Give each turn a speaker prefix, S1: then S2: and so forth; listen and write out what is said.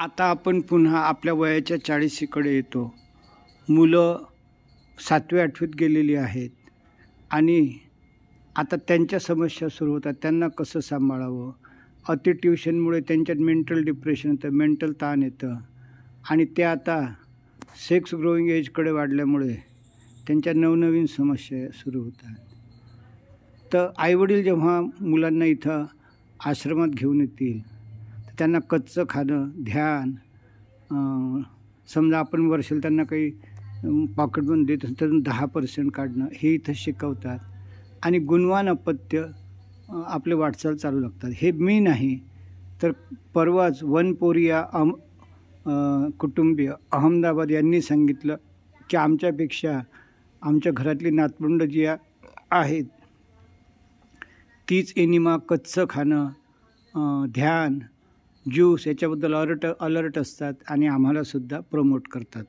S1: आता आपण पुन्हा आपल्या वयाच्या चाळीसीकडे येतो. मुलं सातवी आठवीत गेलेली आहेत. आणि आता त्यांच्या समस्या सुरू होतात. त्यांना कसं सांभाळावं? अति ट्युशनमुळे त्यांच्यात मेंटल डिप्रेशन येतं मेंटल ताण येतं. आणि ते आता सेक्स ग्रोईंग एजकडे वाढल्यामुळे त्यांच्या नवनवीन समस्या सुरू होतात. तर आईवडील जेव्हा मुलांना इथं आश्रमात घेऊन येतील त्यांना कच्चं खाणं ध्यान समजा आपण वर्षाला त्यांना काही पॉकेटमधून देत असेल तर दहा पर्सेंट काढणं हे इथं शिकवतात. आणि गुणवान अपत्य आपले वाटचाल चालू लागतात. हे मी नाही तर परवाच वनपोरिया अम कुटुंबीय अहमदाबाद यांनी सांगितलं की आमच्यापेक्षा आमच्या घरातली नातवंड जी आहेत तीच एनिमा कच्चं खाणं ध्यान ज्यूस याच्याबद्दल अलर्ट अलर्ट असतात आणि आम्हालासुद्धा प्रमोट करतात.